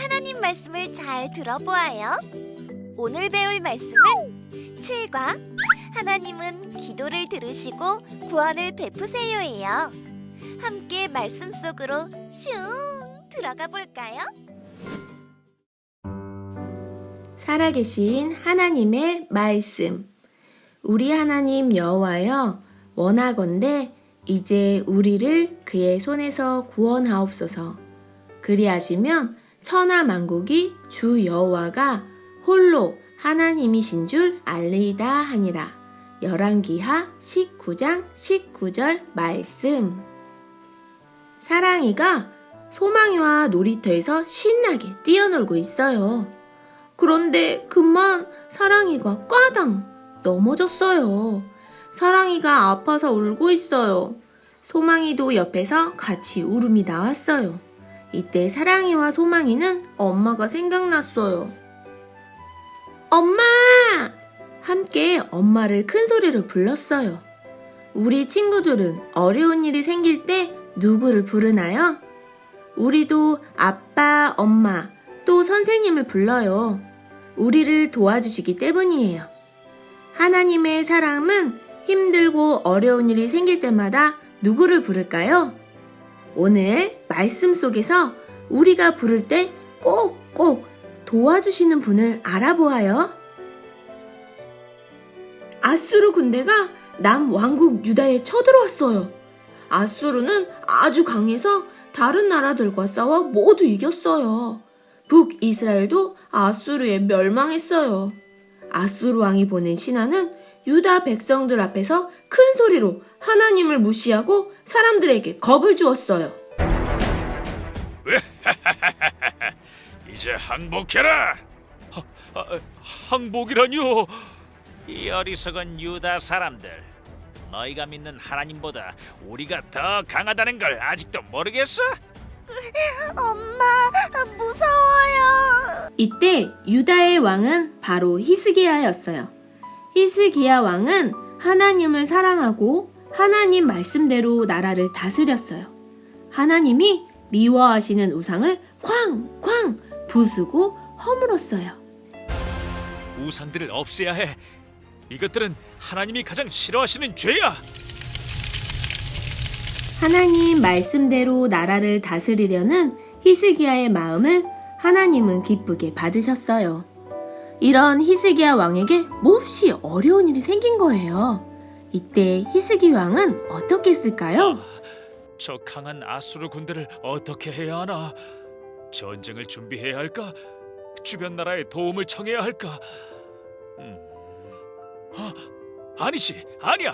하나님 말씀을 잘 들어보아요. 오늘 배울 말씀은 7과 하나님은 기도를 들으시고 구원을 베푸세요예요. 함께 말씀 속으로 슝 들어가 볼까요? 살아계신 하나님의 말씀. 우리 하나님 여호와여 원하건대 이제 우리를 그의 손에서 구원하옵소서. 그리하시면 천하 만국이 주 여호와가 홀로 하나님이신 줄 알리이다 하니라. 열왕기하 19장 19절 말씀. 사랑이가 소망이와 놀이터에서 신나게 뛰어놀고 있어요. 그런데 그만 사랑이가 꽈당 넘어졌어요. 사랑이가 아파서 울고 있어요. 소망이도 옆에서 같이 울음이 나왔어요. 이때 사랑이와 소망이는 엄마가 생각났어요. 엄마! 함께 엄마를 큰 소리로 불렀어요. 우리 친구들은 어려운 일이 생길 때 누구를 부르나요? 우리도 아빠, 엄마, 또 선생님을 불러요. 우리를 도와주시기 때문이에요. 하나님의 사랑은 힘들고 어려운 일이 생길 때마다 누구를 부를까요? 오늘 말씀 속에서 우리가 부를 때 꼭꼭 도와주시는 분을 알아보아요. 아수르 군대가 남 왕국 유다에 쳐들어왔어요. 아수르는 아주 강해서 다른 나라들과 싸워 모두 이겼어요. 북이스라엘도 아수르에 멸망했어요. 아수르 왕이 보낸 신하는 유다 백성들 앞에서 큰 소리로 하나님을 무시하고 사람들에게 겁을 주었어요. 이제 항복해라. 하, 아, 항복이라뇨? 이 어리석은 유다 사람들 너희가 믿는 하나님보다 우리가 더 강하다는 걸 아직도 모르겠어? 엄마, 무서워요. 이때 유다의 왕은 바로 히스기야였어요. 히스기야 왕은 하나님을 사랑하고 하나님 말씀대로 나라를 다스렸어요. 하나님이 미워하시는 우상을 쾅쾅 부수고 허물었어요. 우상들을 없애야 해. 이것들은 하나님이 가장 싫어하시는 죄야. 하나님 말씀대로 나라를 다스리려는 히스기야의 마음을 하나님은 기쁘게 받으셨어요. 이런 히스기야 왕에게 몹시 어려운 일이 생긴 거예요. 이때 히스기 왕은 어떻게 했을까요? 저 강한 아수르 군대를 어떻게 해야 하나? 전쟁을 준비해야 할까? 주변 나라의 도움을 청해야 할까? 음, 아, 아니지, 아니야.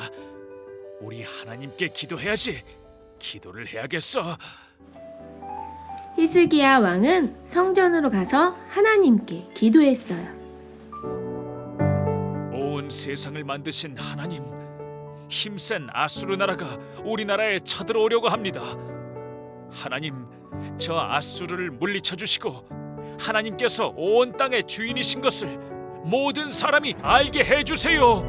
우리 하나님께 기도해야지. 기도를 해야겠어. 히스기야 왕은 성전으로 가서 하나님께 기도했어요. 온 세상을 만드신 하나님, 힘센 아수르 나라가 우리나라에 쳐들어오려고 합니다. 하나님, 저 아수르를 물리쳐 주시고 하나님께서 온 땅의 주인이신 것을 모든 사람이 알게 해 주세요.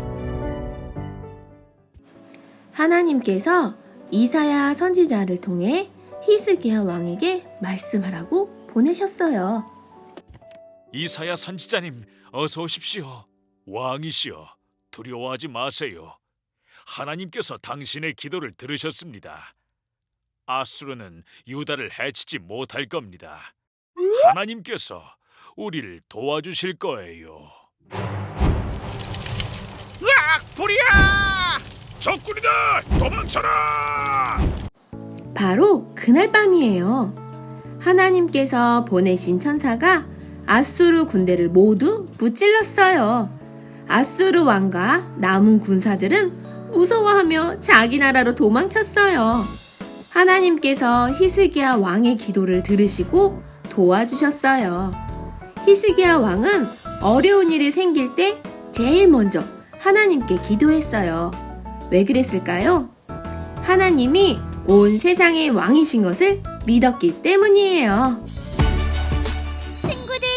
하나님께서 이사야 선지자를 통해 히스기야 왕에게 말씀하라고 보내셨어요. 이사야 선지자님, 어서 오십시오. 왕이시여, 두려워하지 마세요. 하나님께서 당신의 기도를 들으셨습니다. 아수르는 유다를 해치지 못할 겁니다. 하나님께서 우리를 도와주실 거예요. 으악! 불이야! 적군이다! 도망쳐라! 바로 그날 밤이에요. 하나님께서 보내신 천사가 아수르 군대를 모두 무찔렀어요. 아수르 왕과 남은 군사들은 무서워하며 자기 나라로 도망쳤어요. 하나님께서 히스기야 왕의 기도를 들으시고 도와주셨어요. 히스기야 왕은 어려운 일이 생길 때 제일 먼저 하나님께 기도했어요. 왜 그랬을까요? 하나님이 온 세상의 왕이신 것을 믿었기 때문이에요. 친구들,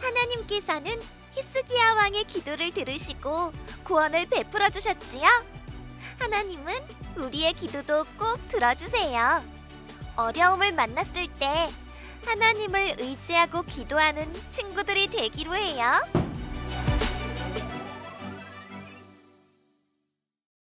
하나님께서는 히스기야 왕의 기도를 들으시고 구원을 베풀어 주셨지요. 하나님은 우리의 기도도 꼭 들어주세요. 어려움을 만났을 때 하나님을 의지하고 기도하는 친구들이 되기로 해요.